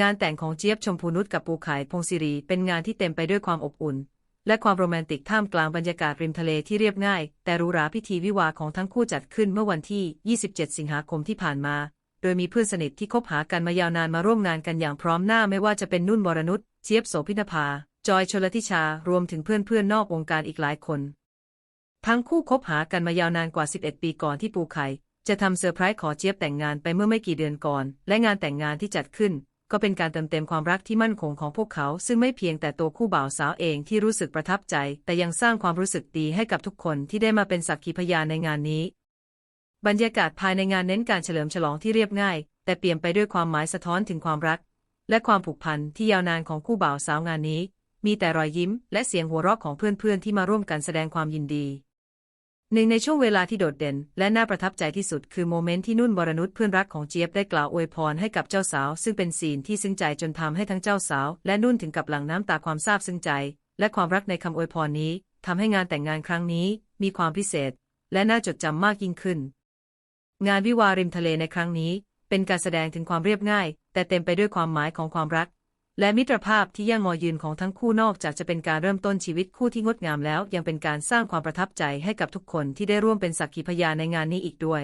งานแต่งของเจี๊ยบชมพูนุชกับปูไข่พงศิริเป็นงานที่เต็มไปด้วยความอบอุ่น และความโรแมนติกท่ามกลางบรรยากาศริมทะเลที่เรียบง่าย แต่หรูหราพิธีวิวาของทั้งคู่จัดขึ้นเมื่อวันที่ 27 สิงหาคมที่ผ่านมา โดยมีเพื่อนสนิทที่คบหากันมายาวนานมาร่วมงานกันอย่างพร้อมหน้าไม่ว่าจะเป็นนุ่นวรนุชเจี๊ยบโสพินภา จอยชลทิชารวมถึงเพื่อนๆนอกวงการอีกหลายคน ทั้งคู่คบหากันมายาวนานกว่า 11 ปีก่อนที่ปูไข่จะทำเซอร์ไพรส์ขอเจี๊ยบแต่งงานไปเมื่อไม่กี่เดือนก่อน และงานแต่งงานที่จัดขึ้น ก็เป็นการเติมเต็มความรักที่มั่นคงของพวกเขา ซึ่งไม่เพียงแต่ตัวคู่บ่าวสาวเองที่รู้สึกประทับใจ แต่ยังสร้างความรู้สึกดีให้กับทุกคนที่ได้มาเป็นสักขีพยานในงานนี้ บรรยากาศภายในงานเน้นการเฉลิมฉลองที่เรียบง่าย แต่เปี่ยมไปด้วยความหมายสะท้อนถึงความรัก และความผูกพันที่ยาวนานของคู่บ่าวสาวงานนี้ มีแต่รอยยิ้ม และเสียงหัวเราะของเพื่อนๆที่มาร่วมกันแสดงความยินดี หนึ่งในช่วงเวลาที่โดดเด่น และน่าประทับใจที่สุดคือโมเมนต์ที่นุ่นวรนุชเพื่อนรักของเจี๊ยบได้กล่าวอวยพรให้กับเจ้าสาว ซึ่งเป็นซีนที่ซึ้งใจจนทำให้ทั้งเจ้าสาว และนุ่นถึงกับหลั่งน้ำตาความซาบซึ้งใจ และความรักในคำอวยพรนี้ทำให้งานแต่งงานครั้งนี้ มีความพิเศษ และน่าจดจำมากยิ่งขึ้น งานวิวาริมทะเลในครั้งนี้ เป็นการแสดงถึงความเรียบง่าย แต่เต็มไปด้วยความหมายของความรัก และมิตรภาพที่ยั่งยืนของทั้งคู่นอกจากจะเป็นการเริ่มต้นชีวิตคู่ที่งดงามแล้ว ยังเป็นการสร้างความประทับใจให้กับทุกคนที่ได้ร่วมเป็นสักขีพยานในงานนี้อีกด้วย